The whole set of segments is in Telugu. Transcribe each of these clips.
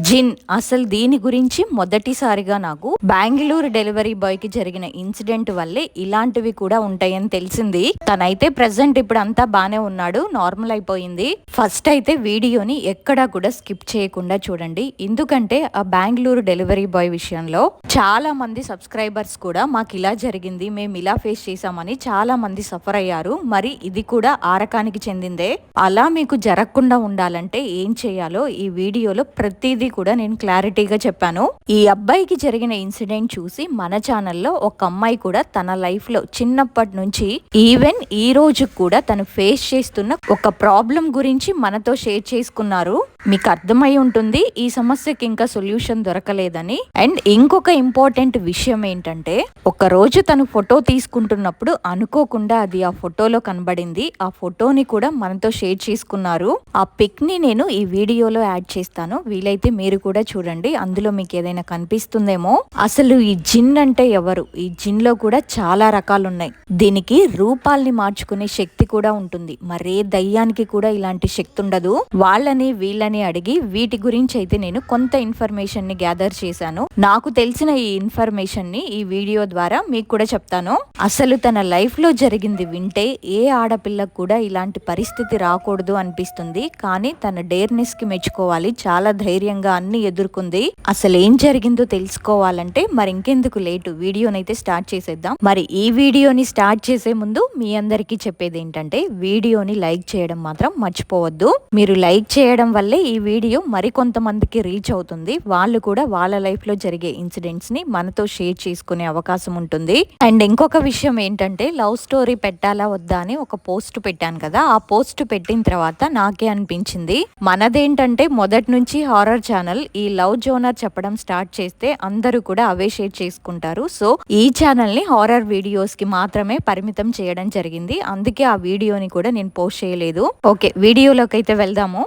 జిన్ అసలు దీని గురించి మొదటిసారిగా నాకు బెంగళూరు డెలివరీ బాయ్కి జరిగిన ఇన్సిడెంట్ వల్లే ఇలాంటివి కూడా ఉంటాయని తెలిసింది. తనైతే ప్రెసెంట్ ఇప్పుడు అంతా బానే ఉన్నాడు నార్మల్ అయిపోయింది. ఫస్ట్ అయితే వీడియోని ఎక్కడా కూడా స్కిప్ చేయకుండా చూడండి. ఎందుకంటే ఆ బెంగళూరు డెలివరీ బాయ్ విషయంలో చాలా మంది సబ్స్క్రైబర్స్ కూడా మాకు ఇలా జరిగింది మేము ఇలా ఫేస్ చేసామని చాలా మంది సఫర్ అయ్యారు. మరి ఇది కూడా ఆరకానికి చెందిందే. అలా మీకు జరగకుండా ఉండాలంటే ఏం చేయాలో ఈ వీడియోలో ప్రతిదీ కూడా నేను క్లారిటీగా చెప్పాను. ఈ అబ్బాయికి జరిగిన ఇన్సిడెంట్ చూసి మన ఛానల్లో ఒక అమ్మాయి కూడా తన లైఫ్లో చిన్నప్పటి నుంచి ఈవెన్ ఈ రోజు కూడా తను ఫేస్ చేస్తున్న ఒక ప్రాబ్లం గురించి మనతో షేర్ చేసుకున్నారు. మీకు అర్థమై ఉంటుంది ఈ సమస్యకి ఇంకా సొల్యూషన్ దొరకలేదని. అండ్ ఇంకొక ఇంపార్టెంట్ విషయం ఏంటంటే ఒక రోజు తను ఫోటో తీసుకుంటున్నప్పుడు అనుకోకుండా అది ఆ ఫోటోలో కనబడింది. ఆ ఫోటోని కూడా మనతో షేర్ చేసుకున్నారు. ఆ పిక్ని నేను ఈ వీడియోలో యాడ్ చేస్తాను. వీలైతే మీరు కూడా చూడండి. అందులో మీకు ఏదైనా కనిపిస్తుందేమో? అసలు ఈ జిన్ అంటే ఎవరు? ఈ జిన్లో కూడా చాలా రకాలు ఉన్నాయి దీనికి రూపాల్ని మార్చుకునే శక్తి కూడా ఉంటుంది. మరే దయ్యానికి కూడా ఇలాంటి శక్తి ఉండదు. వాళ్ళని వీళ్ళని అడిగి వీటి గురించి అయితే నేను కొంత ఇన్ఫర్మేషన్ని గ్యాదర్ చేశాను. నాకు తెలిసిన ఈ ఇన్ఫర్మేషన్ని ఈ వీడియో ద్వారా మీకు కూడా చెప్తాను. అసలు తన లైఫ్లో జరిగింది వింటే ఏ ఆడపిల్లకు కూడా ఇలాంటి పరిస్థితి రాకూడదు అనిపిస్తుంది. కానీ తన డేర్నెస్కి మెచ్చుకోవాలి. చాలా ధైర్యం ధైర్యంగా అన్ని ఎదుర్కొంది. అసలు ఏం జరిగిందో తెలుసుకోవాలంటే మరి ఇంకెందుకు లేటు? వీడియోనైతే స్టార్ట్ చేసేద్దాం. మరి ఈ వీడియోని స్టార్ట్ చేసే ముందు మీ అందరికీ చెప్పేది ఏంటంటే వీడియోని లైక్ చేయడం మాత్రం మర్చిపోవద్దు. మీరు లైక్ చేయడం వల్లే ఈ వీడియో మరికొంతమందికి రీచ్ అవుతుంది. వాళ్ళు కూడా వాళ్ళ లైఫ్లో జరిగే ఇన్సిడెంట్స్ని మనతో షేర్ చేసుకునే అవకాశం ఉంటుంది. అండ్ ఇంకొక విషయం ఏంటంటే లవ్ స్టోరీ పెట్టాలా వద్దా అని ఒక పోస్ట్ పెట్టాను కదా. ఆ పోస్ట్ పెట్టిన తర్వాత నాకే అనిపించింది. మనదేంటంటే మొదటి నుంచి హారర్ ఛానల్ ఈ లవ్ జోనర్ చెప్పడం స్టార్ట్ చేస్తే అందరూ కూడా అవే షేర్ చేసుకుంటారు. సో ఈ ఛానల్ని హారర్ వీడియోస్కి మాత్రమే పరిమితం చేయడం జరిగింది. అందుకే ఆ వీడియోని కూడా నేను పోస్ట్ చేయలేదు. ఓకే వీడియోలోకి అయితే వెళ్దాము.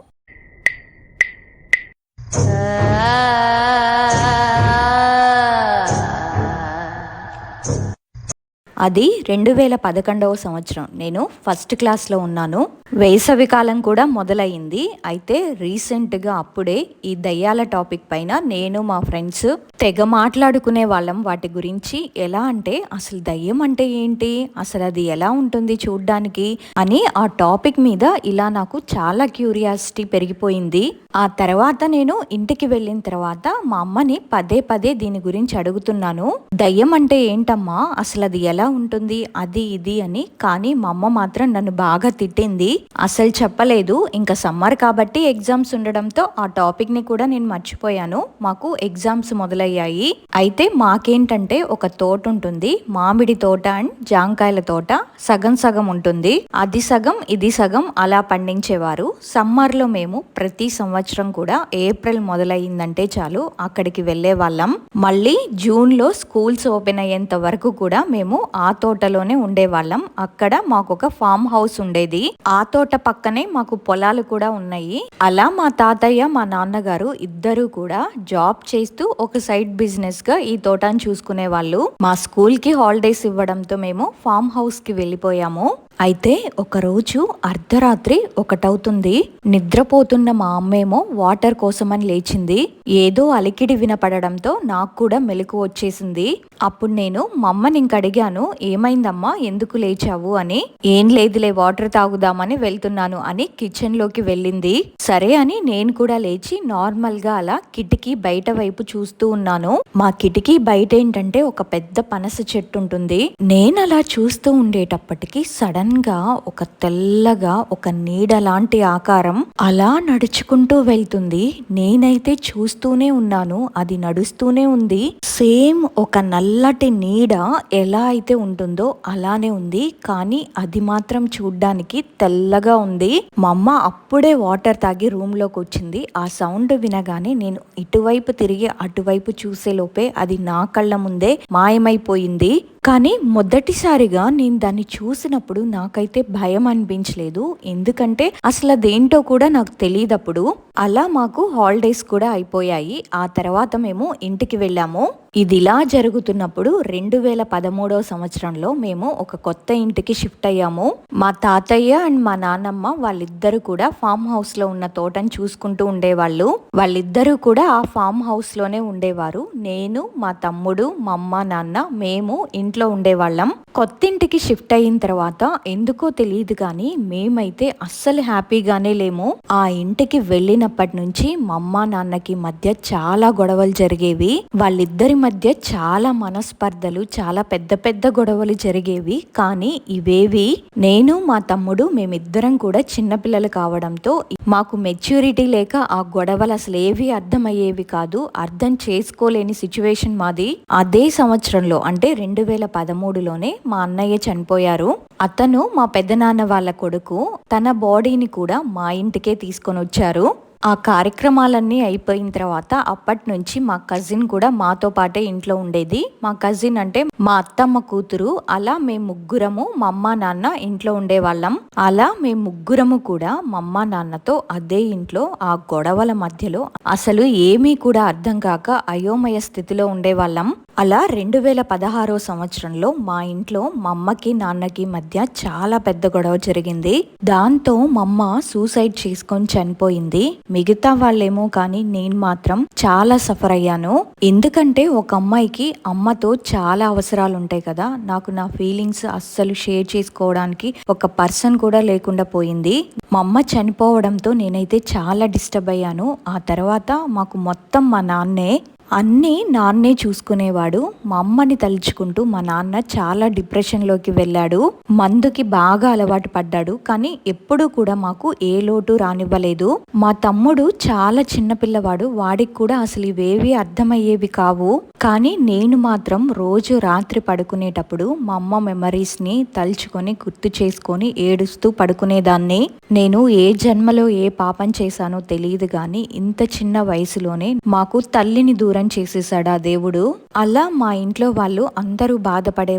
అది రెండు వేల పదకొండవ సంవత్సరం. నేను ఫస్ట్ క్లాస్లో ఉన్నాను. వేసవి కాలం కూడా మొదలైంది అయితే రీసెంట్గా అప్పుడే ఈ దయ్యాల టాపిక్ పైన నేను మా ఫ్రెండ్స్ తెగ మాట్లాడుకునే వాళ్ళం. వాటి గురించి ఎలా అంటే అసలు దయ్యం అంటే ఏంటి? అసలు అది ఎలా ఉంటుంది చూడ్డానికి? అని ఆ టాపిక్ మీద ఇలా నాకు చాలా క్యూరియాసిటీ పెరిగిపోయింది. ఆ తర్వాత నేను ఇంటికి వెళ్ళిన తర్వాత మా అమ్మని పదే పదే దీని గురించి అడుగుతున్నాను. దయ్యం అంటే ఏంటమ్మా? అసలు అది ఎలా ఉంటుంది అది ఇది అని. కానీ మా అమ్మ మాత్రం నన్ను బాగా తిట్టింది. అసలు చెప్పలేదు. ఇంకా సమ్మర్ కాబట్టి ఎగ్జామ్స్ ఉండడంతో ఆ టాపిక్ని కూడా నేను మర్చిపోయాను. మాకు ఎగ్జామ్స్ మొదలయ్యాయి. అయితే మాకేంటంటే ఒక తోట ఉంటుంది. మామిడి తోట అండ్ జాంకాయల తోట. సగం సగం ఉంటుంది. అది సగం ఇది సగం అలా పండించేవారు. సమ్మర్లో మేము ప్రతి సంవత్సరం కూడా ఏప్రిల్ మొదలయ్యిందంటే చాలు అక్కడికి వెళ్ళే వాళ్ళం మళ్ళీ జూన్లో స్కూల్స్ ఓపెన్ అయ్యేంత వరకు కూడా మేము ఆ తోటలోనే ఉండేవాళ్ళం. అక్కడ మాకు ఒక ఫామ్ హౌస్ ఉండేది. ఆ తోట పక్కనే మాకు పొలాలు కూడా ఉన్నాయి. అలా మా తాతయ్య మా నాన్నగారు ఇద్దరు కూడా జాబ్ చేస్తూ ఒక సైడ్ బిజినెస్గా ఈ తోటను చూసుకునే వాళ్ళు మా స్కూల్కి హాలిడేస్ ఇవ్వడంతో మేము ఫామ్ హౌస్కి వెళ్ళిపోయాము. అయితే ఒకరోజు అర్ధరాత్రి ఒకటవుతుంది. నిద్రపోతున్న మా అమ్మేమో వాటర్ కోసమని లేచింది. ఏదో అలికిడి వినపడడంతో నాకు కూడా మెలకు వచ్చేసింది. అప్పుడు నేను మా అమ్మని ఇంక అడిగాను ఏమైందమ్మా ఎందుకు లేచావు? అని. ఏం లేదులే వాటర్ తాగుదామని వెళ్తున్నాను అని కిచెన్లోకి వెళ్ళింది. సరే అని నేను కూడా లేచి నార్మల్గా అలా కిటికీ బయట వైపు చూస్తూ ఉన్నాను. మా కిటికీ బయట ఏంటంటే ఒక పెద్ద పనస చెట్టు ఉంటుంది. నేను అలా చూస్తూ ఉండేటప్పటికి సడన్ గా ఒక తెల్లగా ఒక నీడ లాంటి ఆకారం అలా నడుచుకుంటూ వెళ్తుంది. నేనైతే చూస్తూనే ఉన్నాను. అది నడుస్తూనే ఉంది. సేమ్ ఒక నల్లటి నీడ ఎలా అయితే ఉంటుందో అలానే ఉంది. కానీ అది మాత్రం చూడ్డానికి తెల్లగా ఉంది. మా అమ్మ అప్పుడే వాటర్ తాగి రూమ్లోకి వచ్చింది. ఆ సౌండ్ వినగానే నేను ఇటువైపు తిరిగి అటువైపు చూసే లోపే అది నా కళ్ళ ముందే మాయమైపోయింది. కానీ మొదటిసారిగా నేను దాన్ని చూసినప్పుడు నాకైతే భయం అనిపించలేదు. ఎందుకంటే అసలు అదేంటో కూడా నాకు తెలియదప్పుడు. అలా మాకు హాలిడేస్ కూడా అయిపోయాయి. ఆ తర్వాత మేము ఇంటికి వెళ్ళాము. ఇదిలా జరుగుతున్నప్పుడు రెండు వేల పదమూడవ సంవత్సరంలో మేము ఒక కొత్త ఇంటికి షిఫ్ట్ అయ్యాము. మా తాతయ్య అండ్ మా నాన్నమ్మ వాళ్ళిద్దరూ కూడా ఫామ్ హౌస్లో ఉన్న తోటని చూసుకుంటూ ఉండేవాళ్ళు. వాళ్ళిద్దరూ కూడా ఆ ఫామ్ హౌస్లోనే ఉండేవారు. నేను మా తమ్ముడు మా అమ్మ నాన్న మేము ఇంట్లో ఉండేవాళ్ళం. కొత్త ఇంటికి షిఫ్ట్ అయిన తర్వాత ఎందుకో తెలియదు కానీ మేమైతే అస్సలు హ్యాపీగానే లేము. ఆ ఇంటికి వెళ్ళినప్పటి నుంచి మా అమ్మ నాన్నకి మధ్య చాలా గొడవలు జరిగేవి. వాళ్ళిద్దరి మధ్య చాలా మనస్పర్ధలు చాలా పెద్ద పెద్ద గొడవలు జరిగేవి. కానీ ఇవేవి నేను మా తమ్ముడు మేమిద్దరం కూడా చిన్నపిల్లలు కావడంతో మాకు మెచ్యూరిటీ లేక ఆ గొడవలు అసలు ఏవి అర్థమయ్యేవి కాదు. అర్థం చేసుకోలేని సిచ్యువేషన్ మాది. అదే సంవత్సరంలో అంటే రెండు వేల పదమూడులోనే మా అన్నయ్య చనిపోయారు. అతను మా పెద్దనాన్న వాళ్ళ కొడుకు తన బాడీని కూడా మా ఇంటికే తీసుకొని వచ్చారు ఆ కార్యక్రమాలన్నీ అయిపోయిన తర్వాత అప్పటి నుంచి మా కజిన్ కూడా మాతో పాటే ఇంట్లో ఉండేది. మా కజిన్ అంటే మా అత్తమ్మ కూతురు. అలా మేము ముగ్గురము మా అమ్మ నాన్న ఇంట్లో ఉండేవాళ్ళం. అలా మేము ముగ్గురము కూడా మా అమ్మ నాన్నతో అదే ఇంట్లో ఆ గొడవల మధ్యలో అసలు ఏమీ కూడా అర్థం కాక అయోమయ స్థితిలో ఉండేవాళ్ళం. అలా రెండు వేల పదహారో సంవత్సరంలో మా ఇంట్లో మా అమ్మకి నాన్నకి మధ్య చాలా పెద్ద గొడవ జరిగింది. దాంతో మా అమ్మ సూసైడ్ చేసుకొని చనిపోయింది. మిగతా వాళ్ళేమో కానీ నేను మాత్రం చాలా సఫర్ అయ్యాను. ఎందుకంటే ఒక అమ్మాయికి అమ్మతో చాలా అవసరాలు ఉంటాయి కదా. నాకు నా ఫీలింగ్స్ అస్సలు షేర్ చేసుకోవడానికి ఒక పర్సన్ కూడా లేకుండా పోయింది. మా అమ్మ చనిపోవడంతో నేనైతే చాలా డిస్టర్బ్ అయ్యాను. ఆ తర్వాత మాకు మొత్తం మా నాన్నే అన్నీ నాన్నే చూసుకునేవాడు. మా అమ్మని తలుచుకుంటూ మా నాన్న చాలా డిప్రెషన్లోకి వెళ్ళాడు. మందుకి బాగా అలవాటు పడ్డాడు. కానీ ఎప్పుడూ కూడా మాకు ఏ లోటు రానివ్వలేదు. మా తమ్ముడు చాలా చిన్నపిల్లవాడు వాడికి కూడా అసలు ఇవేవి అర్థమయ్యేవి కావు. కానీ నేను మాత్రం రోజు రాత్రి పడుకునేటప్పుడు మా అమ్మ మెమరీస్ని తలుచుకొని గుర్తు చేసుకొని ఏడుస్తూ పడుకునేదాన్ని. నేను ఏ జన్మలో ఏ పాపం చేశానో తెలియదు కానీ ఇంత చిన్న వయసులోనే మాకు తల్లిని దూరం దూరం చేసేసాడు ఆ దేవుడు? అలా మా ఇంట్లో వాళ్ళు అందరూ బాధపడే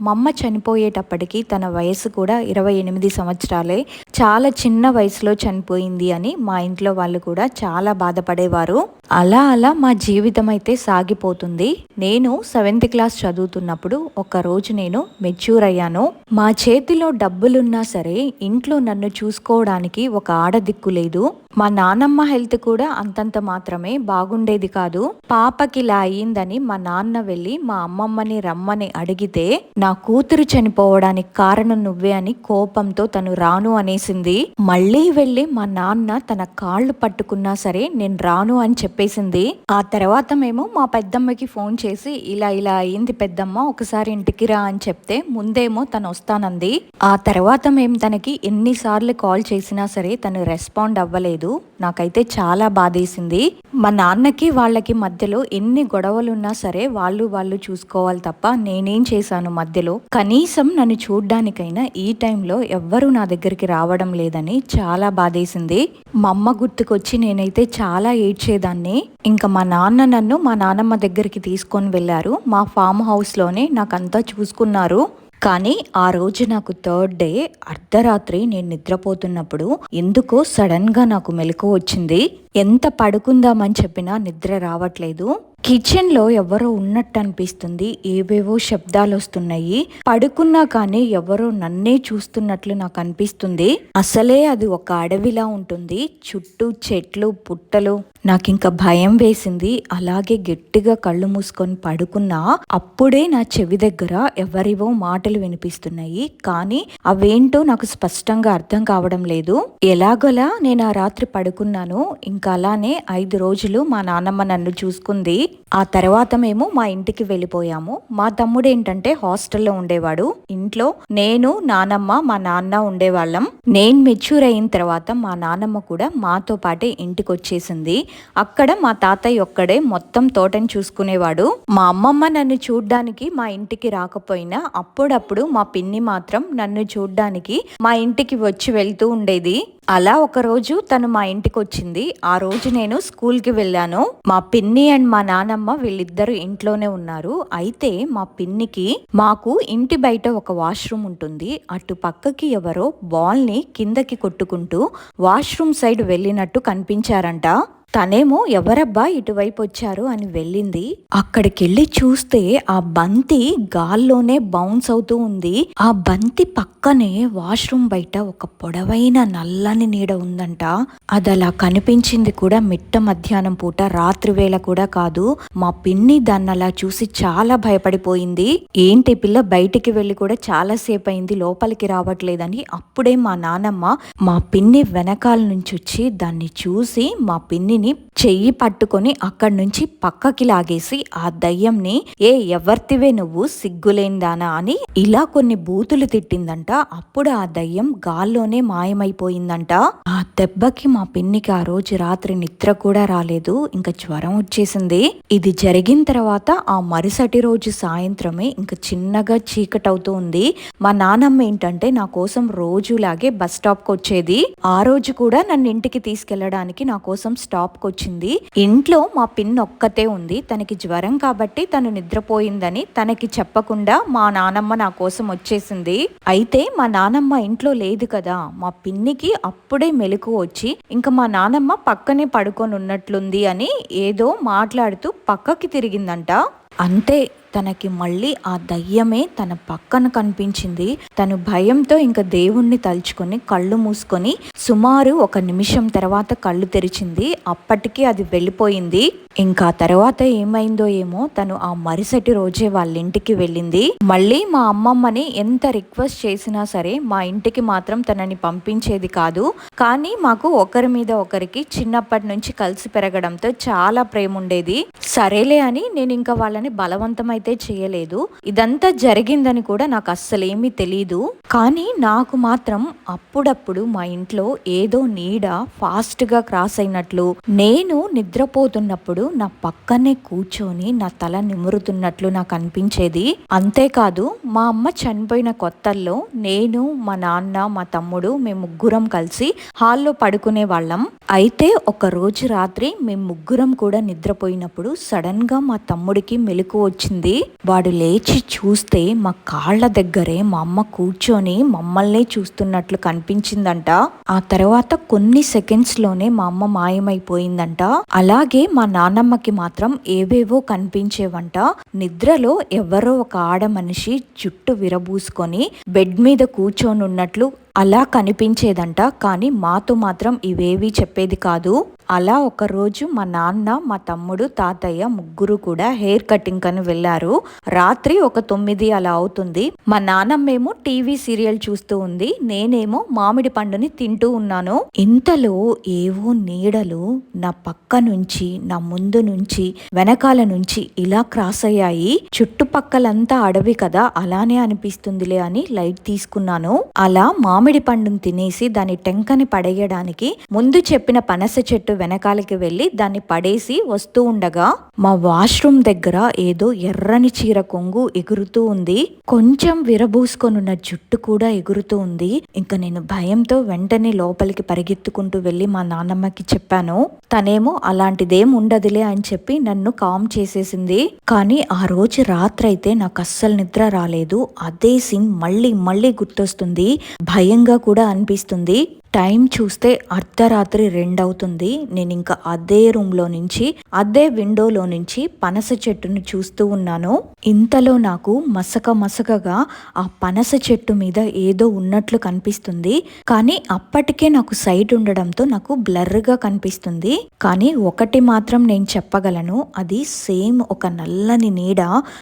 మమ్మ మా అమ్మ చనిపోయేటప్పటికి తన వయసు కూడా ఇరవై ఎనిమిది సంవత్సరాలే. చాలా చిన్న వయసులో చనిపోయింది అని మా ఇంట్లో వాళ్ళు కూడా చాలా బాధపడేవారు. అలా అలా మా జీవితం అయితే సాగిపోతుంది. నేను సెవెంత్ క్లాస్ చదువుతున్నప్పుడు ఒక రోజు నేను మెచ్యూర్ అయ్యాను. మా చేతిలో డబ్బులున్నా సరే ఇంట్లో నన్ను చూసుకోవడానికి ఒక ఆడదిక్కు లేదు. మా నానమ్మ హెల్త్ కూడా అంతంత మాత్రమే బాగుండేది కాదు. పాపకి ఇలా అయ్యిందని మా నాన్న వెళ్ళి మా అమ్మమ్మని రమ్మని అడిగితే నా కూతురు చనిపోవడానికి కారణం నువ్వే అని కోపంతో తను రాను అనేసింది. మళ్ళీ వెళ్ళి మా నాన్న తన కాళ్ళు పట్టుకున్నా సరే నేను రాను అని చెప్పేసింది. ఆ తర్వాత మేము మా పెద్దమ్మకి ఫోన్ చేసి ఇలా ఇలా అయింది పెద్దమ్మ ఒకసారి ఇంటికి రా అని చెప్తే ముందేమో తను వస్తానంది. ఆ తర్వాత మేము తనకి ఎన్నిసార్లు కాల్ చేసినా సరే తను రెస్పాండ్ అవ్వలేదు. నాకైతే చాలా బాధేసింది. మా నాన్నకి వాళ్ళకి మధ్యలో ఎన్ని గొడవలున్నా సరే వాళ్ళు వాళ్ళు చూసుకోవాలి తప్ప నేనేం చేశాను? మధ్య మధ్యలో కనీసం నన్ను చూడ్డానికైనా ఈ టైంలో ఎవ్వరూ నా దగ్గరికి రావడం లేదని చాలా బాధేసింది. మా అమ్మ గుర్తుకొచ్చి నేనైతే చాలా ఏడ్చేదాన్ని. ఇంకా మా నాన్న నన్ను మా నాన్నమ్మ దగ్గరికి తీసుకొని వెళ్ళారు. మా ఫామ్ హౌస్లోనే నాకంతా చూసుకున్నారు. కానీ ఆ రోజు నాకు థర్డ్ డే అర్ధరాత్రి నేను నిద్రపోతున్నప్పుడు ఎందుకో సడన్గా నాకు మెలకు వచ్చింది. ఎంత పడుకుందామని చెప్పినా నిద్ర రావట్లేదు. కిచెన్లో ఎవరో ఉన్నట్టు అనిపిస్తుంది ఏవేవో శబ్దాలు వస్తున్నాయి పడుకున్నా కానీ ఎవరో నన్నే చూస్తున్నట్లు నాకు అనిపిస్తుంది అసలే అది ఒక అడవిలా ఉంటుంది. చుట్టూ చెట్లు పుట్టలు. నాకు ఇంకా భయం వేసింది. అలాగే గట్టిగా కళ్ళు మూసుకొని పడుకున్నా అప్పుడే నా చెవి దగ్గర ఎవరివో మాటలు వినిపిస్తున్నాయి. కానీ అవేంటో నాకు స్పష్టంగా అర్థం కావడం లేదు. ఎలాగోలా నేను ఆ రాత్రి పడుకున్నాను. ఇంకా అలానే ఐదు రోజులు మా నాన్నమ్మ నన్ను చూసుకుంది. ఆ తర్వాత మేము మా ఇంటికి వెళ్ళిపోయాము. మా తమ్ముడు ఏంటంటే హాస్టల్లో ఉండేవాడు. ఇంట్లో నేను నానమ్మ మా నాన్న ఉండేవాళ్ళం. నేను మెచ్యూర్ అయిన తర్వాత మా నానమ్మ కూడా మాతో పాటే ఇంటికి వచ్చేసింది అక్కడ మా తాతయ్య ఒక్కడే మొత్తం తోటని చూసుకునేవాడు. మా అమ్మమ్మ నన్ను చూడ్డానికి మా ఇంటికి రాకపోయినా అప్పుడప్పుడు మా పిన్ని మాత్రం నన్ను చూడ్డానికి మా ఇంటికి వచ్చి వెళ్తూ ఉండేది. అలా ఒకరోజు తను మా ఇంటికి వచ్చింది ఆ రోజు నేను స్కూల్కి వెళ్ళాను. మా పిన్ని అండ్ మా నానమ్మ వీళ్ళిద్దరు ఇంట్లోనే ఉన్నారు. అయితే మా పిన్నికి మాకు ఇంటి బయట ఒక వాష్రూమ్ ఉంటుంది. అటు పక్కకి ఎవరో బాల్ని కిందకి కొట్టుకుంటూ వాష్రూమ్ సైడ్ వెళ్ళినట్టు కనిపించారంట. తనేమో ఎవరబ్బా ఇటువైపు వచ్చారు? అని వెళ్ళింది. అక్కడికి వెళ్ళి చూస్తే ఆ బంతి గాల్లోనే బౌన్స్ అవుతూ ఉంది. ఆ బంతి పక్కనే వాష్రూమ్ బయట ఒక పొడవైన నల్లని నీడ ఉందంట. అది అలా కనిపించింది కూడా మిట్ట మధ్యాహ్నం పూట రాత్రి వేళ కూడా కాదు. మా పిన్ని దాన్ని అలా చూసి చాలా భయపడిపోయింది. ఏంటి పిల్ల బయటికి వెళ్ళి కూడా చాలా సేపు అయింది లోపలికి రావట్లేదని? అప్పుడే మా నానమ్మ మా పిన్ని వెనకాల నుంచి వచ్చి దాన్ని చూసి మా పిన్నిని చెయ్యి పట్టుకొని అక్కడి నుంచి పక్కకి లాగేసి ఆ దయ్యంని ఏ ఎవర్తివే నువ్వు? సిగ్గులేందానా? అని ఇలా కొన్ని బూతులు తిట్టిందంట. అప్పుడు ఆ దయ్యం గాల్లోనే మాయమైపోయిందంట. ఆ దెబ్బకి మా పిన్నికి ఆ రోజు రాత్రి నిద్ర కూడా రాలేదు. ఇంకా జ్వరం వచ్చేసింది. ఇది జరిగిన తర్వాత ఆ మరుసటి రోజు సాయంత్రమే ఇంకా చిన్నగా చీకటవుతూ ఉంది. మా నానమ్మ ఏంటంటే నా కోసం రోజులాగే బస్ స్టాప్కి వచ్చేది ఆ రోజు కూడా నన్ను ఇంటికి తీసుకెళ్ళడానికి నా కోసం స్టాప్ కి వచ్చింది ఇంట్లో మా పిన్ ఒక్కతే ఉంది. తనకి జ్వరం కాబట్టి తను నిద్రపోయిందని తనకి చెప్పకుండా మా నానమ్మ నా కోసం వచ్చేసింది. అయితే మా నానమ్మ ఇంట్లో లేదు కదా. మా పిన్నికి అప్పుడే మెలకు వచ్చి ఇంకా మా నానమ్మ పక్కనే పడుకొని ఉన్నట్లుంది అని ఏదో మాట్లాడుతూ పక్కకి తిరిగిందంట. అంతే తనకి మళ్ళీ ఆ దయ్యమే తన పక్కన కనిపించింది. తను భయంతో ఇంకా దేవుణ్ణి తలుచుకొని కళ్ళు మూసుకొని సుమారు ఒక నిమిషం తర్వాత కళ్ళు తెరిచింది. అప్పటికి అది వెళ్ళిపోయింది. ఇంకా తర్వాత ఏమైందో ఏమో తను ఆ మరుసటి రోజే వాళ్ళ ఇంటికి వెళ్ళింది. మళ్ళీ మా అమ్మమ్మని ఎంత రిక్వెస్ట్ చేసినా సరే మా ఇంటికి మాత్రం తనని పంపించేది కాదు. కానీ మాకు ఒకరి మీద ఒకరికి చిన్నప్పటి నుంచి కలిసి పెరగడంతో చాలా ప్రేమ ఉండేది. సరేలే అని నేను ఇంకా వాళ్ళని బలవంతమైతే అయితే చేయలేదు. ఇదంతా జరిగిందని కూడా నాకు అస్సలేమీ తెలీదు. కానీ నాకు మాత్రం అప్పుడప్పుడు మా ఇంట్లో ఏదో నీడ ఫాస్ట్గా క్రాస్ అయినట్లు నేను నిద్రపోతున్నప్పుడు నా పక్కనే కూర్చొని నా తల నిమురుతున్నట్లు నాకు అనిపించేది. అంతేకాదు మా అమ్మ చనిపోయిన కొత్తల్లో నేను మా నాన్న మా తమ్ముడు మేము ముగ్గురం కలిసి హాల్లో పడుకునే వాళ్ళం. అయితే ఒక రోజు రాత్రి మేము ముగ్గురం కూడా నిద్రపోయినప్పుడు సడన్గా మా తమ్ముడికి మెలకు వచ్చింది. వాడు లేచి చూస్తే మా కాళ్ళ దగ్గరే మా అమ్మ కూర్చొని మమ్మల్ని చూస్తున్నట్లు కనిపించిందంట. ఆ తర్వాత కొన్ని సెకండ్స్లోనే మా అమ్మ మాయమైపోయిందంట. అలాగే మా నాన్న నాన్నమ్మకి మాత్రం ఏవేవో కనిపించేవంట. నిద్రలో ఎవరో ఒక ఆడ మనిషి జుట్టు విరబూసుకొని బెడ్ మీద కూర్చొని ఉన్నట్లు అలా కనిపించేదంట కానీ మాతో మాత్రం ఇవేవి చెప్పేది కాదు. అలా ఒకరోజు మా నాన్న మా తమ్ముడు తాతయ్య ముగ్గురు కూడా హెయిర్ కటింగ్ అని వెళ్ళారు. రాత్రి ఒక తొమ్మిది అలా అవుతుంది. మా నాన్నమ్మేమో టీవీ సీరియల్ చూస్తూ ఉంది. నేనేమో మామిడి పండుని తింటూ ఉన్నాను. ఇంతలో ఏవో నీడలు నా పక్క నుంచి నా ముందు నుంచి వెనకాల నుంచి ఇలా క్రాస్ అయ్యాయి. చుట్టుపక్కలంతా అడవి కదా అలానే అనిపిస్తుందిలే అని లైట్ తీసుకున్నాను. అలా మామిడి మామిడి పండుని తినేసి దాని టెంకని పడేయడానికి ముందు చెప్పిన పనస చెట్టు వెనకాలకి వెళ్ళి దాన్ని పడేసి వస్తూ ఉండగా మా వాష్రూమ్ దగ్గర ఏదో ఎర్రని చీర కొంగు ఎగురుతూ ఉంది. కొంచెం విరబూసుకొనున్న జుట్టు కూడా ఎగురుతూ ఉంది. ఇంకా నేను భయంతో వెంటనే లోపలికి పరిగెత్తుకుంటూ వెళ్ళి మా నాన్నమ్మకి చెప్పాను. తనేమో అలాంటిదేం ఉండదులే అని చెప్పి నన్ను కామ్ చేసేసింది. కానీ ఆ రోజు రాత్రైతే నాకు అస్సలు నిద్ర రాలేదు. అదే సీన్ మళ్ళీ మళ్ళీ గుర్తొస్తుంది. భయం భయంగా కూడా అనిపిస్తుంది. టైం చూస్తే అర్ధరాత్రి రెండవుతుంది. నేను ఇంకా అదే రూమ్లో నుంచి అదే విండోలో నుంచి పనస చెట్టును చూస్తూ ఉన్నాను. ఇంతలో నాకు మసక మసకగా ఆ పనస చెట్టు మీద ఏదో ఉన్నట్లు కనిపిస్తుంది. కానీ అప్పటికే నాకు సైట్ ఉండడంతో నాకు బ్లర్గా కనిపిస్తుంది. కానీ ఒకటి మాత్రం నేను చెప్పగలను అది సేమ్ ఒక నల్లని నీడ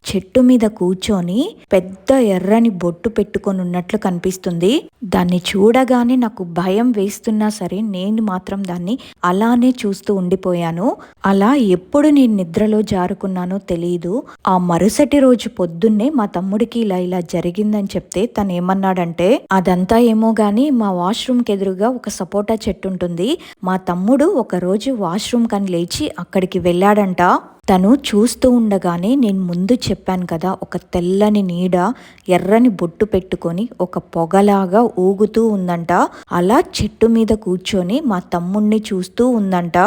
చెట్టు మీద కూర్చొని పెద్ద ఎర్రని బొట్టు పెట్టుకొని ఉన్నట్లు కనిపిస్తుంది. దాన్ని చూడగానే నాకు భయం భయం వేస్తున్నా సరే నేను మాత్రం దాన్ని అలానే చూస్తూ ఉండిపోయాను. అలా ఎప్పుడు నేను నిద్రలో జారుకున్నానో తెలియదు ఆ మరుసటి రోజు పొద్దున్నే మా తమ్ముడికి ఇలా ఇలా జరిగిందని చెప్తే తను ఏమన్నాడంటే అదంతా ఏమో గాని మా వాష్రూమ్కి ఎదురుగా ఒక సపోటా చెట్టు ఉంటుంది. మా తమ్ముడు ఒక రోజు వాష్రూమ్ కని లేచి అక్కడికి వెళ్ళాడంట. తను చూస్తూ ఉండగానే నేను ముందు చెప్పాను కదా ఒక తెల్లని నీడ ఎర్రని బొట్టు పెట్టుకొని ఒక పొగలాగా ఊగుతూ ఉందంట. అలా చెట్టు మీద కూర్చొని మా తమ్ముణ్ణి చూస్తూ ఉందంట.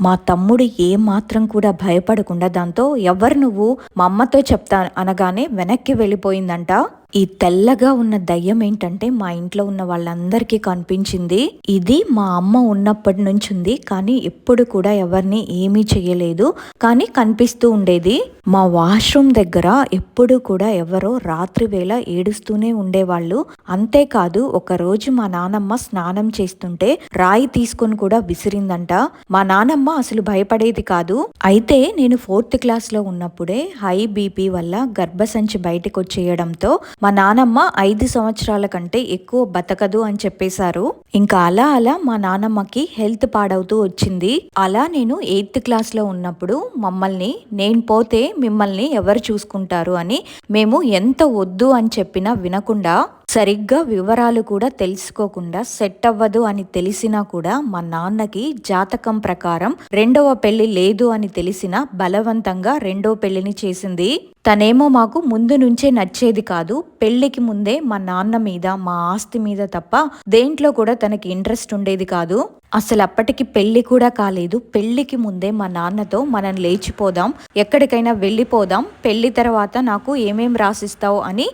మా తమ్ముడు ఏ మాత్రం కూడా భయపడకుండా దాంతో ఎవరు నువ్వు? మా అమ్మతో చెప్తా అనగానే వెనక్కి వెళ్ళిపోయిందంట. ఈ తెల్లగా ఉన్న దయ్యం ఏంటంటే మా ఇంట్లో ఉన్న వాళ్ళందరికీ కనిపించింది. ఇది మా అమ్మ ఉన్నప్పటి నుంచి ఉంది కానీ ఎప్పుడు కూడా ఎవరిని ఏమీ చేయలేదు. కానీ కనిపిస్తూ ఉండేది. మా వాష్రూమ్ దగ్గర ఎప్పుడు కూడా ఎవరో రాత్రి వేళ ఏడుస్తూనే ఉండేవాళ్ళు. అంతేకాదు ఒకరోజు మా నానమ్మ స్నానం చేస్తుంటే రాయి తీసుకొని కూడా విసిరిందంట. మా నానమ్మ అసలు భయపడేది కాదు. అయితే నేను ఫోర్త్ క్లాస్లో ఉన్నప్పుడే హై బీపీ వల్ల గర్భసంచి బయటకు వచ్చేయడంతో మా నానమ్మ ఐదు సంవత్సరాల కంటే ఎక్కువ బతకదు అని చెప్పేశారు. ఇంకా అలా అలా మా నానమ్మకి హెల్త్ పాడవుతూ వచ్చింది. అలా నేను ఎయిత్ క్లాస్లో ఉన్నప్పుడు మమ్మల్ని నేను పోతే మిమ్మల్ని ఎవరు చూసుకుంటారు అని మేము ఎంత వద్దు అని చెప్పినా వినకుండా సరిగ్గా వివరాలు కూడా తెలుసుకోకుండా సెట్ అవ్వదు అని తెలిసినా కూడా మా నాన్నకి జాతకం ప్రకారం రెండవ పెళ్ళి లేదు అని తెలిసిన బలవంతంగా రెండో పెళ్ళిని చేసింది. తనేమో మాకు ముందు నుంచే నచ్చేది కాదు పెళ్ళికి ముందే మా నాన్న మీద మా ఆస్తి మీద తప్ప దేంట్లో కూడా తనకి ఇంట్రెస్ట్ ఉండేది కాదు. అసలు అప్పటికి పెళ్ళి కూడా కాలేదు. పెళ్ళికి ముందే మా నాన్నతో మనం లేచిపోదాం ఎక్కడికైనా వెళ్ళిపోదాం పెళ్ళి తర్వాత నాకు ఏమేం రాసిస్తావు అని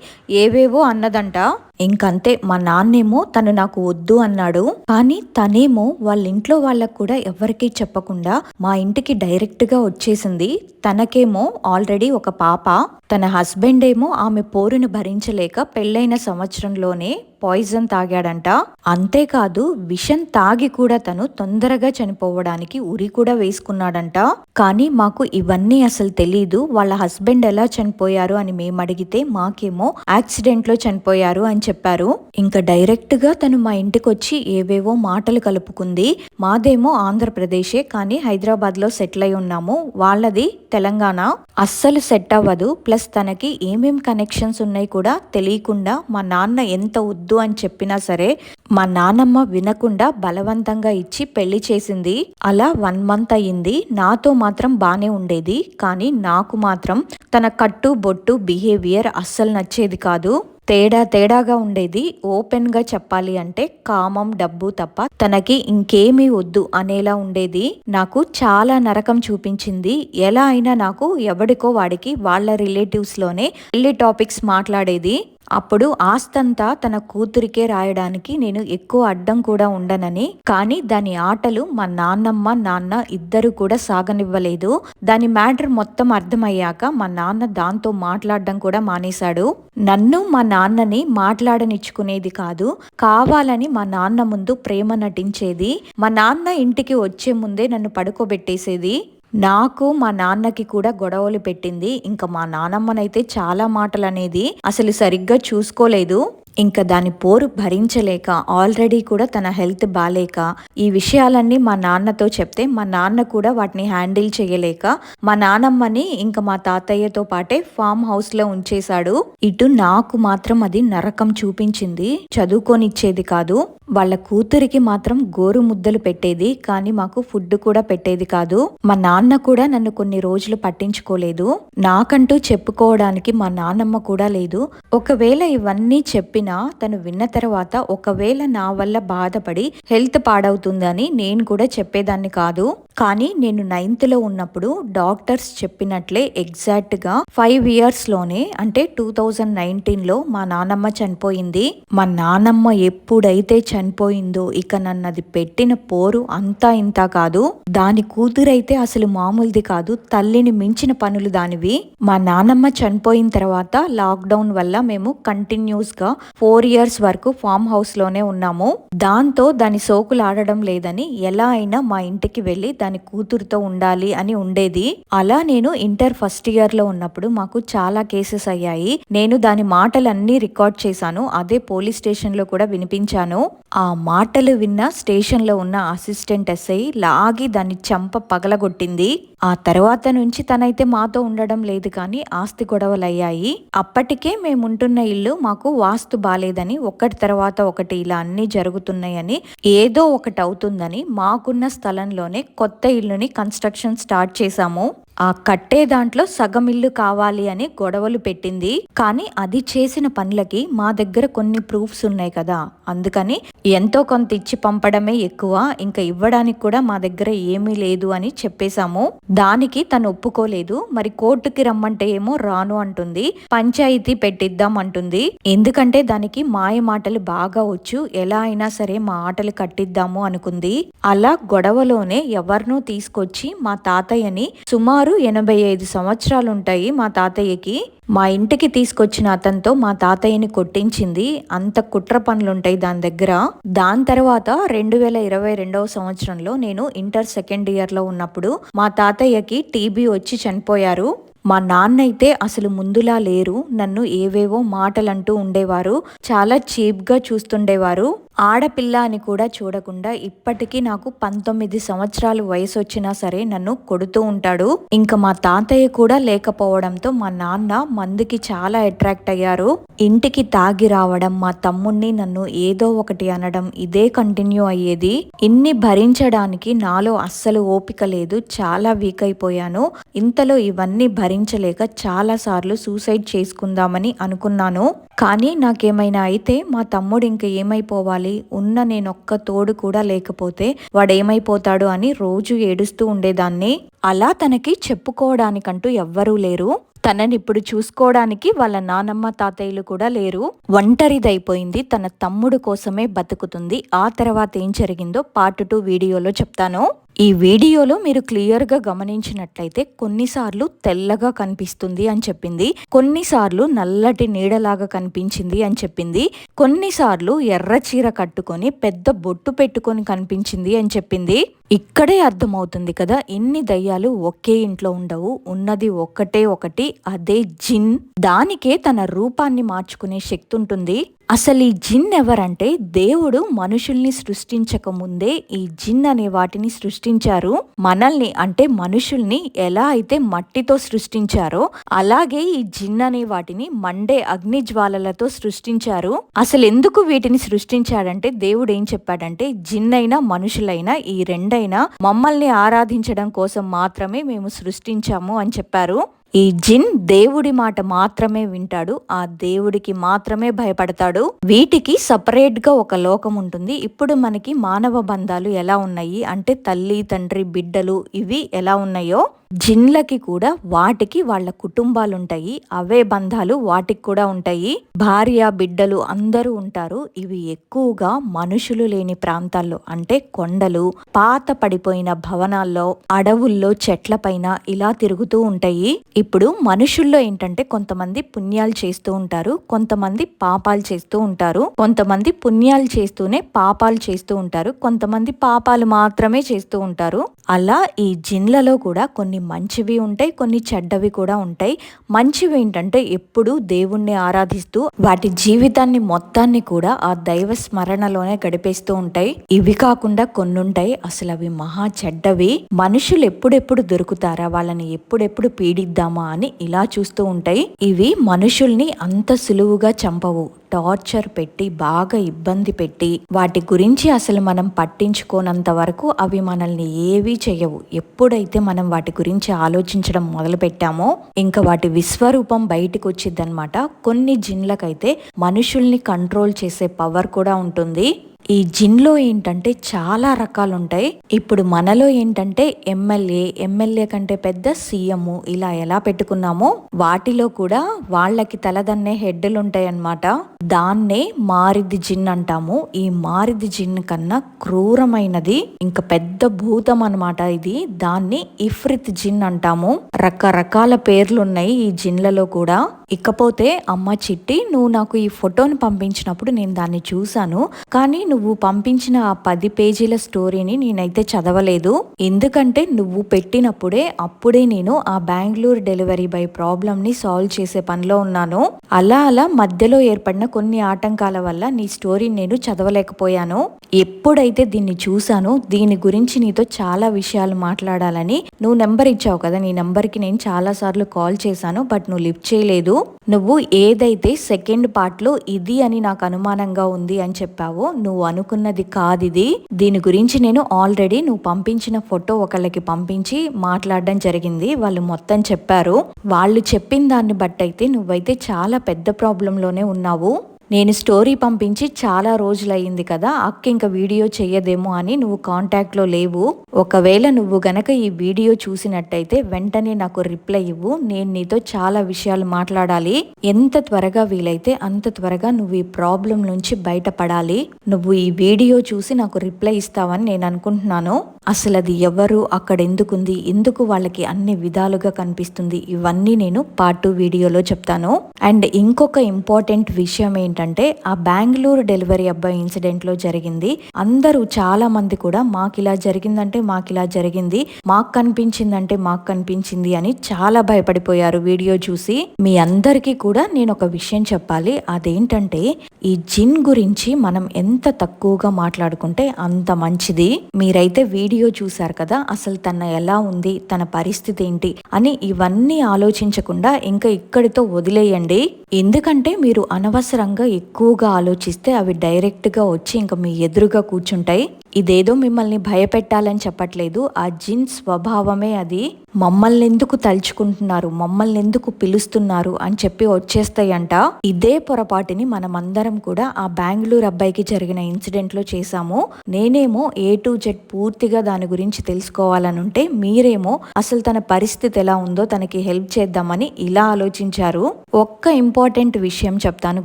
ఏవేవో అన్నదంట. ఇంకంతే మా నాన్నేమో తను నాకు వద్దు అన్నాడు. కానీ తనేమో వాళ్ళ ఇంట్లో వాళ్ళకు కూడా ఎవరికీ చెప్పకుండా మా ఇంటికి డైరెక్ట్గా వచ్చేసింది. తనకేమో ఆల్రెడీ ఒక పాప తన హస్బెండ్ ఏమో ఆమె పోరును భరించలేక పెళ్ళైన సంవత్సరంలోనే పాయిజన్ తాగాడంట. అంతేకాదు విషం తాగి కూడా తను తొందరగా చనిపోవడానికి ఉరి కూడా వేసుకున్నాడంట. కానీ మాకు ఇవన్నీ అసలు తెలీదు. వాళ్ళ హస్బెండ్ ఎలా చనిపోయారు అని మేము అడిగితే మాకేమో యాక్సిడెంట్లో చనిపోయారు అని చెప్పారు. ఇంకా డైరెక్ట్గా తను మా ఇంటికి వచ్చి ఏవేవో మాటలు కలుపుకుంది. మాదేమో ఆంధ్రప్రదేశే కానీ హైదరాబాద్లో సెటిల్ అయి ఉన్నాము. వాళ్ళది తెలంగాణ. అస్సలు సెట్ అవ్వదు. ప్లస్ తనకి ఏమేం కనెక్షన్స్ ఉన్నాయి కూడా తెలియకుండా మా నాన్న ఎంత వద్దు అని చెప్పినా సరే మా నానమ్మ వినకుండా బలవంతంగా ఇచ్చి పెళ్ళి చేసింది. అలా వన్ మంత్ అయ్యింది. నాతో మాత్రం బానే ఉండేది. కానీ నాకు మాత్రం తన కట్టు బొట్టు బిహేవియర్ అస్సలు నచ్చేది కాదు. తేడా తేడాగా ఉండేది. ఓపెన్గా చెప్పాలి అంటే కామం డబ్బు తప్ప తనకి ఇంకేమీ వద్దు అనేలా ఉండేది. నాకు చాలా నరకం చూపించింది. ఎలా అయినా నాకు ఎవడికో వాడికి వాళ్ళ రిలేటివ్స్లోనే పెళ్ళి టాపిక్స్ మాట్లాడేది. అప్పుడు ఆస్తంతా తన కూతురికే రాయడానికి నేను ఎక్కువ అడ్డం కూడా ఉండనని కానీ దాని ఆటలు మా నాన్నమ్మ నాన్న ఇద్దరు కూడా సాగనివ్వలేదు. దాని మ్యాటర్ మొత్తం అర్థమయ్యాక మా నాన్న దాంతో మాట్లాడడం కూడా మానేశాడు. నన్ను మా నాన్నని మాట్లాడనిచ్చుకునేది కాదు కావాలని మా నాన్న ముందు ప్రేమ నటించేది. మా నాన్న ఇంటికి వచ్చే ముందే నన్ను పడుకోబెట్టేసేది. నాకు మా నాన్నకి కూడా గొడవలు పెట్టింది. ఇంకా మా నానమ్మనైతే చాలా మాటలు అనేది అసలు సరిగ్గా చూసుకోలేదు. ఇంకా దాని పోరు భరించలేక ఆల్రెడీ కూడా తన హెల్త్ బాలేక ఈ విషయాలన్నీ మా నాన్నతో చెప్తే మా నాన్న కూడా వాటిని హ్యాండిల్ చేయలేక మా నానమ్మని ఇంకా మా తాతయ్యతో పాటే ఫామ్ హౌస్లో ఉంచేశాడు. ఇటు నాకు మాత్రం అది నరకం చూపించింది. చదువుకొనిచ్చేది కాదు వాళ్ళ కూతురికి మాత్రం గోరు ముద్దలు పెట్టేది కానీ మాకు ఫుడ్ కూడా పెట్టేది కాదు. మా నాన్న కూడా నన్ను కొన్ని రోజులు పట్టించుకోలేదు. నాకంటూ చెప్పుకోవడానికి మా నాన్నమ్మ కూడా లేదు. ఒకవేళ ఇవన్నీ చెప్పిన తను విన్న తర్వాత ఒకవేళ నా వల్ల బాధపడి హెల్త్ పాడవుతుందని నేను కూడా చెప్పేదాన్ని కాదు. కానీ నేను నైన్త్లో ఉన్నప్పుడు డాక్టర్స్ చెప్పినట్లే ఎగ్జాక్ట్గా ఫైవ్ ఇయర్స్లోనే అంటే టూ థౌజండ్ నైన్టీన్లో మా నానమ్మ చనిపోయింది. మా నానమ్మ ఎప్పుడైతే చనిపోయిందో ఇక నన్ను అది పెట్టిన పోరు అంతా ఇంత కాదు. దాని కూతురైతే అసలు మామూలుది కాదు. తల్లిని మించిన పనులు దానివి. మా నానమ్మ చనిపోయిన తర్వాత లాక్డౌన్ వల్ల మేము కంటిన్యూస్గా ఫోర్ ఇయర్స్ వరకు ఫామ్ హౌస్లోనే ఉన్నాము. దాంతో దాని సోకులు ఆడడం లేదని ఎలా అయినా మా ఇంటికి వెళ్ళి దాని కూతురుతో ఉండాలి అని ఉండేది. అలా నేను ఇంటర్ ఫస్ట్ ఇయర్లో ఉన్నప్పుడు మాకు చాలా కేసెస్ అయ్యాయి. నేను దాని మాటలన్నీ రికార్డ్ చేశాను. అదే పోలీస్ స్టేషన్లో కూడా వినిపించాను. ఆ మాటలు విన్న స్టేషన్లో ఉన్న అసిస్టెంట్ ఎస్ఐ లాగి దాన్ని చంప పగలగొట్టింది. ఆ తర్వాత నుంచి తనైతే మాతో ఉండడం లేదు కానీ ఆస్తి గొడవలు అయ్యాయి అప్పటికే మేముంటున్న ఇల్లు మాకు వాస్తు బాలేదని ఒకటి తర్వాత ఒకటి ఇలా అన్ని జరుగుతున్నాయని ఏదో ఒకటి అవుతుందని మాకున్న స్థలంలోనే కొత్త ఇల్లుని కన్స్ట్రక్షన్ స్టార్ట్ చేశాము. ఆ కట్టే దాంట్లో సగం ఇల్లు కావాలి అని గొడవలు పెట్టింది. కానీ అది చేసిన పనులకి మా దగ్గర కొన్ని ప్రూఫ్స్ ఉన్నాయి కదా. అందుకని ఎంతో కొంత ఇచ్చి పంపడమే ఎక్కువ. ఇంకా ఇవ్వడానికి కూడా మా దగ్గర ఏమీ లేదు అని చెప్పేశాము. దానికి తను ఒప్పుకోలేదు. మరి కోర్టుకి రమ్మంటే ఏమో రాను అంటుంది. పంచాయతీ పెట్టిద్దాం అంటుంది. ఎందుకంటే దానికి మాయ మాటలు బాగా వచ్చు. ఎలా అయినా సరే మా ఆటలు కట్టిద్దాము అనుకుంది. అలా గొడవలోనే ఎవరినో తీసుకొచ్చి మా తాతయ్యని సుమారు ఎనభై ఐదు సంవత్సరాలు ఉంటాయి మా తాతయ్యకి. మా ఇంటికి తీసుకొచ్చిన అతనితో మా తాతయ్యని కొట్టించింది. అంత కుట్ర పనులుంటాయి దాని దగ్గర. దాని తర్వాత రెండు వేల ఇరవై రెండవ సంవత్సరంలో నేను ఇంటర్ సెకండ్ ఇయర్లో ఉన్నప్పుడు మా తాతయ్యకి టీబీ వచ్చి చనిపోయారు. మా నాన్న అయితే అసలు ముందులా లేరు నన్ను ఏవేవో మాటలంటూ ఉండేవారు చాలా చీప్గా చూస్తుండేవారు. ఆడపిల్ల అని కూడా చూడకుండా ఇప్పటికీ నాకు పంతొమ్మిది సంవత్సరాలు వయసు వచ్చినా సరే నన్ను కొడుతూ ఉంటాడు. ఇంకా మా తాతయ్య కూడా లేకపోవడంతో మా నాన్న మందుకి చాలా అట్రాక్ట్ అయ్యారు. ఇంటికి తాగి రావడం మా తమ్ముణ్ణి నన్ను ఏదో ఒకటి అనడం ఇదే కంటిన్యూ అయ్యేది. ఇన్ని భరించడానికి నాలో అస్సలు ఓపిక లేదు చాలా వీక్ అయిపోయాను. ఇంతలో ఇవన్నీ భరించలేక చాలా సార్లు సూసైడ్ చేసుకుందామని అనుకున్నాను. కానీ నాకేమైనా అయితే మా తమ్ముడు ఇంక ఏమైపోవాలి? ఉన్న నేనొక్క తోడు కూడా లేకపోతే వాడేమైపోతాడు అని రోజు ఏడుస్తూ ఉండేదాన్ని. అలా తనకి చెప్పుకోవడానికంటూ ఎవ్వరూ లేరు. తనని ఇప్పుడు చూసుకోవడానికి వాళ్ళ నానమ్మ తాతయ్యలు కూడా లేరు. ఒంటరిదైపోయింది. తన తమ్ముడు కోసమే బతుకుతుంది. ఆ తర్వాత ఏం జరిగిందో పార్ట్ టూ వీడియోలో చెప్తాను. ఈ వీడియోలో మీరు క్లియర్గా గమనించినట్లయితే కొన్నిసార్లు తెల్లగా కనిపిస్తుంది అని చెప్పింది కొన్నిసార్లు నల్లటి నీడలాగా కనిపించింది అని చెప్పింది కొన్నిసార్లు ఎర్ర చీర కట్టుకొని పెద్ద బొట్టు పెట్టుకొని కనిపించింది అని చెప్పింది. ఇక్కడే అర్థమవుతుంది కదా ఎన్ని దయ్యాలు ఒకే ఇంట్లో ఉండవు ఉన్నది ఒక్కటే ఒకటి అదే జిన్. దానికే తన రూపాన్ని మార్చుకునే శక్తి ఉంటుంది అసలు ఈ జిన్ ఎవరంటే దేవుడు మనుషుల్ని సృష్టించక ముందే ఈ జిన్ అనే వాటిని సృష్టించారు. మనల్ని అంటే మనుషుల్ని ఎలా అయితే మట్టితో సృష్టించారో అలాగే ఈ జిన్ అనే వాటిని మండే అగ్ని జ్వాలలతో సృష్టించారు. అసలు ఎందుకు వీటిని సృష్టించాడంటే దేవుడు ఏం చెప్పాడంటే జిన్ అయినా మనుషులైనా ఈ రెండైనా మమ్మల్ని ఆరాధించడం కోసం మాత్రమే మేము సృష్టించాము అని చెప్పారు. ఈ జిన్ దేవుడి మాట మాత్రమే వింటాడు. ఆ దేవుడికి మాత్రమే భయపడతాడు. వీటికి సపరేట్గా ఒక లోకం ఉంటుంది. ఇప్పుడు మనకి మానవ బంధాలు ఎలా ఉన్నాయి? అంటే తల్లి తండ్రి బిడ్డలు ఇవి ఎలా ఉన్నాయో జిన్లకి కూడా వాటికి వాళ్ళ కుటుంబాలు ఉంటాయి అవే బంధాలు వాటికి కూడా ఉంటాయి. భార్య బిడ్డలు అందరూ ఉంటారు. ఇవి ఎక్కువగా మనుషులు లేని ప్రాంతాల్లో అంటే కొండలు పాత పడిపోయిన భవనాల్లో అడవుల్లో చెట్ల పైన ఇలా తిరుగుతూ ఉంటాయి. ఇప్పుడు మనుషుల్లో ఏంటంటే కొంతమంది పుణ్యాలు చేస్తూ ఉంటారు కొంతమంది పాపాలు చేస్తూ ఉంటారు కొంతమంది పుణ్యాలు చేస్తూనే పాపాలు చేస్తూ ఉంటారు కొంతమంది పాపాలు మాత్రమే చేస్తూ ఉంటారు. అలా ఈ జిన్లలో కూడా కొన్ని మంచివి ఉంటాయి కొన్ని చెడ్డవి కూడా ఉంటాయి. మంచివి ఏంటంటే ఎప్పుడు దేవుణ్ణి ఆరాధిస్తూ వాటి జీవితాన్ని మొత్తాన్ని కూడా ఆ దైవ స్మరణలోనే గడిపేస్తూ ఉంటాయి. ఇవి కాకుండా కొన్ని ఉంటాయి అసలు అవి మహా చెడ్డవి. మనుషులు ఎప్పుడెప్పుడు దొరుకుతారా? వాళ్ళని ఎప్పుడెప్పుడు పీడిద్దామా అని ఇలా చూస్తూ ఉంటాయి. ఇవి మనుషుల్ని అంత సులువుగా చంపవు. టార్చర్ పెట్టి బాగా ఇబ్బంది పెట్టి వాటి గురించి అసలు మనం పట్టించుకోనంత వరకు అవి మనల్ని ఏవీ చేయవు ఎప్పుడైతే మనం వాటి గురించి ఆలోచించడం మొదలు పెట్టామో ఇంకా వాటి విశ్వరూపం బయటకు వచ్చిందనమాట కొన్ని జిన్లకైతే మనుషుల్ని కంట్రోల్ చేసే పవర్ కూడా ఉంటుంది. ఈ జిన్లో ఏంటంటే చాలా రకాలు ఉంటాయి ఇప్పుడు మనలో ఏంటంటే ఎమ్మెల్యే ఎమ్మెల్యే కంటే పెద్ద సీఎం ఇలా ఎలా పెట్టుకున్నామో వాటిలో కూడా వాళ్ళకి తలదన్నే హెడ్లు ఉంటాయి అన్నమాట దాన్నే మారిది జిన్ అంటాము. ఈ మారిది జిన్ కన్నా క్రూరమైనది ఇంకా పెద్ద భూతం అనమాట ఇది. దాన్ని ఇఫ్రిత్ జిన్ అంటాము. రకరకాల పేర్లు ఉన్నాయి ఈ జిన్లలో కూడా. ఇకపోతే అమ్మ చిట్టి నువ్వు నాకు ఈ ఫోటోని పంపించినప్పుడు నేను దాన్ని చూశాను. కానీ నువ్వు నువ్వు పంపించిన ఆ పది పేజీల స్టోరీని నేనైతే చదవలేదు. ఎందుకంటే నువ్వు పెట్టినప్పుడే అప్పుడే నేను ఆ బెంగళూరు డెలివరీ బై ప్రాబ్లమ్ని సాల్వ్ చేసే పనిలో ఉన్నాను. అలా అలా మధ్యలో ఏర్పడిన కొన్ని ఆటంకాల వల్ల నీ స్టోరీని నేను చదవలేకపోయాను. ఎప్పుడైతే దీన్ని చూశానో దీని గురించి నీతో చాలా విషయాలు మాట్లాడాలని నువ్వు నెంబర్ ఇచ్చావు కదా నీ నెంబర్కి నేను చాలా సార్లు కాల్ చేశాను బట్ నువ్వు లిఫ్ట్ చేయలేదు. నువ్వు ఏదైతే సెకండ్ పార్ట్లో ఇది అని నాకు అనుమానంగా ఉంది అని చెప్పావో నువ్వు అనుకున్నది కాదు ఇది దీని గురించి నేను ఆల్రెడీ నువ్వు పంపించిన ఫోటో ఒకళ్ళకి పంపించి మాట్లాడడం జరిగింది. వాళ్ళు మొత్తం చెప్పారు. వాళ్ళు చెప్పిన దాన్ని బట్టి అయితే నువ్వైతే చాలా పెద్ద ప్రాబ్లంలోనే ఉన్నావు. నేను స్టోరీ పంపించి చాలా రోజులయ్యింది కదా అక్క ఇంకా వీడియో చేయదేమో అని నువ్వు కాంటాక్ట్లో లేవు. ఒకవేళ నువ్వు గనక ఈ వీడియో చూసినట్టయితే వెంటనే నాకు రిప్లై ఇవ్వు. నేను నీతో చాలా విషయాలు మాట్లాడాలి. ఎంత త్వరగా వీలైతే అంత త్వరగా నువ్వు ఈ ప్రాబ్లం నుంచి బయటపడాలి. నువ్వు ఈ వీడియో చూసి నాకు రిప్లై ఇస్తావని నేను అనుకుంటున్నాను. అసలు అది ఎవరు అక్కడ ఎందుకుంది ఎందుకు వాళ్ళకి అన్ని విధాలుగా కనిపిస్తుంది ఇవన్నీ నేను పార్ట్ టూ వీడియోలో చెప్తాను. అండ్ ఇంకొక ఇంపార్టెంట్ విషయం ఏంటంటే ఆ బెంగళూరు డెలివరీ అబ్బాయి ఇన్సిడెంట్లో జరిగింది. అందరూ చాలా మంది కూడా మాకు ఇలా జరిగిందంటే మాకు ఇలా జరిగింది మాకు కనిపించిందంటే మాకు కనిపించింది అని చాలా భయపడిపోయారు వీడియో చూసి. మీ అందరికీ కూడా నేను ఒక విషయం చెప్పాలి అదేంటంటే ఈ జిన్ గురించి మనం ఎంత తక్కువగా మాట్లాడుకుంటే అంత మంచిది. మీరైతే వీడియో చూశారు కదా అసలు తన ఎలా ఉంది తన పరిస్థితి ఏంటి అని ఇవన్నీ ఆలోచించకుండా ఇంకా ఇక్కడితో వదిలేయండి. ఎందుకంటే మీరు అనవసరంగా ఎక్కువగా ఆలోచిస్తే అవి డైరెక్ట్గా వచ్చి ఇంకా మీ ఎదురుగా కూర్చుంటాయి. ఇదేదో మిమ్మల్ని భయపెట్టాలని చెప్పట్లేదు. ఆ జిన్ స్వభావమే అది. మమ్మల్ని ఎందుకు తలుచుకుంటున్నారు? మమ్మల్ని ఎందుకు పిలుస్తున్నారు? అని చెప్పి వచ్చేస్తాయంట. ఇదే పొరపాటుని మనమందరం కూడా ఆ బెంగళూరు అబ్బాయికి జరిగిన ఇన్సిడెంట్లో చేశాము. నేనేమో ఏ టు జెడ్ పూర్తిగా దాని గురించి తెలుసుకోవాలని ఉంటే మీరేమో అసలు తన పరిస్థితి ఎలా ఉందో తనకి హెల్ప్ చేద్దామని ఇలా ఆలోచించారు. ఒక్క ఇంపార్టెంట్ ఇంపార్టెంట్ విషయం చెప్తాను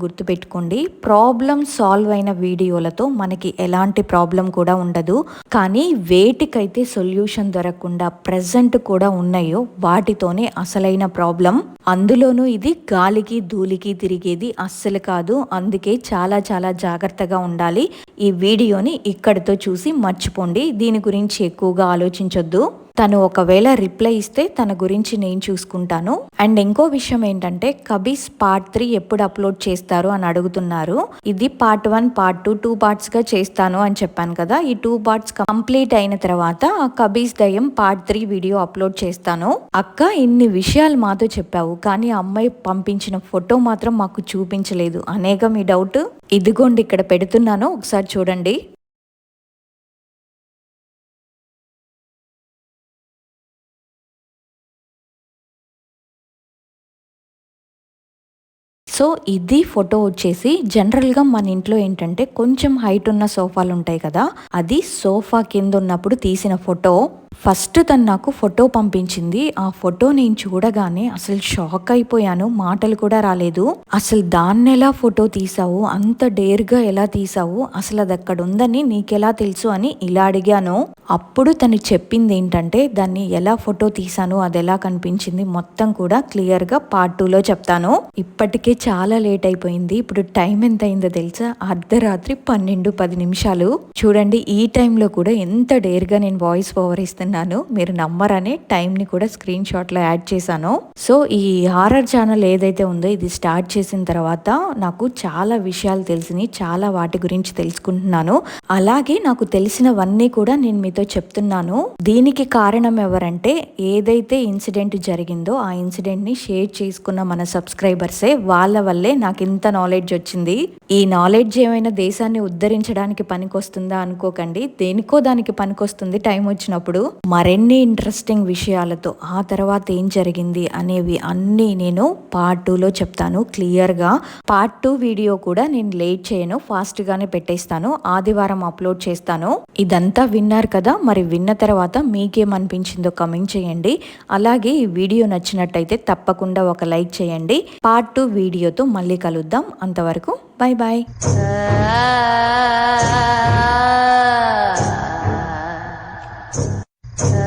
గుర్తుపెట్టుకోండి. ప్రాబ్లం సాల్వ్ అయిన వీడియోలతో మనకి ఎలాంటి ప్రాబ్లం కూడా ఉండదు. కానీ వేటికైతే సొల్యూషన్ దొరకకుండా ప్రజెంట్ కూడా ఉన్నాయో వాటితోనే అసలైన ప్రాబ్లం అందులోనూ ఇది గాలికి ధూళికి తిరిగేది అస్సలు కాదు. అందుకే చాలా చాలా జాగ్రత్తగా ఉండాలి. ఈ వీడియోని ఇక్కడితో చూసి మర్చిపోండి. దీని గురించి ఎక్కువగా ఆలోచించొద్దు. తను ఒకవేళ రిప్లై ఇస్తే తన గురించి నేను చూసుకుంటాను. అండ్ ఇంకో విషయం ఏంటంటే కబీస్ పార్ట్ త్రీ ఎప్పుడు అప్లోడ్ చేస్తారు అని అడుగుతున్నారు. ఇది part one part two two పార్ట్స్గా చేస్తాను అని చెప్పాను కదా. ఈ టూ పార్ట్స్ కంప్లీట్ అయిన తర్వాత ఆ కబీస్ దయం పార్ట్ త్రీ వీడియో అప్లోడ్ చేస్తాను. అక్క ఇన్ని విషయాలు మాతో చెప్పావు కానీ అమ్మాయి పంపించిన ఫోటో మాత్రం మాకు చూపించలేదు. అనేక మీ డౌట్? ఇదిగోండి ఇక్కడ పెడుతున్నాను. ఒకసారి చూడండి. సో ఇది ఫోటో వచ్చేసి జనరల్గా మన ఇంట్లో ఏంటంటే కొంచెం హైట్ ఉన్న సోఫాలు ఉంటాయి కదా అది సోఫా కింద ఉన్నప్పుడు తీసిన ఫోటో. ఫస్ట్ తను నాకు ఫోటో పంపించింది. ఆ ఫోటో నేను చూడగానే అసలు షాక్ అయిపోయాను. మాటలు కూడా రాలేదు. అసలు దాన్ని ఎలా ఫోటో తీసావు? అంత డేర్గా ఎలా తీసావు? అసలు అది అక్కడ ఉందని నీకెలా తెలుసు అని ఇలా అడిగాను. అప్పుడు తను చెప్పింది ఏంటంటే దాన్ని ఎలా ఫోటో తీసాను? అది ఎలా కనిపించింది? మొత్తం కూడా క్లియర్గా పార్ట్ టూలో చెప్తాను. ఇప్పటికే చాలా లేట్ అయిపోయింది. ఇప్పుడు టైం ఎంత అయిందో తెలుసా? అర్ధరాత్రి పన్నెండు పది నిమిషాలు. చూడండి ఈ టైంలో కూడా ఎంత డేర్గా నేను వాయిస్ ఓవర్ ఇస్తున్నాను మీరు నమ్మరని టైంని కూడా స్క్రీన్ షాట్లో యాడ్ చేశాను. సో ఈ హారర్ ఛానల్ ఏదైతే ఉందో ఇది స్టార్ట్ చేసిన తర్వాత నాకు చాలా విషయాలు తెలిసినాయి. చాలా వాటి గురించి తెలుసుకుంటున్నాను. అలాగే నాకు తెలిసినవన్నీ కూడా నేను మీతో చెప్తున్నాను. దీనికి కారణం ఎవరంటే ఏదైతే ఇన్సిడెంట్ జరిగిందో ఆ ఇన్సిడెంట్ని షేర్ చేసుకున్న మన సబ్స్క్రైబర్సే వాళ్ళ వల్లే నాకు ఇంత నాలెడ్జ్ వచ్చింది. ఈ నాలెడ్జ్ ఏమైనా దేశాన్ని ఉద్ధరించడానికి పనికొస్తుందా అనుకోకండి. దేనికో దానికి పనికొస్తుంది టైం వచ్చినప్పుడు. మరెన్ని ఇంట్రెస్టింగ్ విషయాలతో ఆ తర్వాత ఏం జరిగింది అనేవి అన్నీ నేను పార్ట్ టూలో చెప్తాను. క్లియర్గా పార్ట్ టూ వీడియో కూడా నేను లేట్ చేయను. ఫాస్ట్గానే పెట్టేస్తాను. ఆదివారం అప్లోడ్ చేస్తాను. ఇదంతా విన్నారు కదా మరి విన్న తర్వాత మీకేమనిపించిందో కమెంట్ చేయండి. అలాగే ఈ వీడియో నచ్చినట్టయితే తప్పకుండా ఒక లైక్ చేయండి. పార్ట్ టూ వీడియోతో మళ్ళీ కలుద్దాం. అంతవరకు బాయ్ బాయ్ So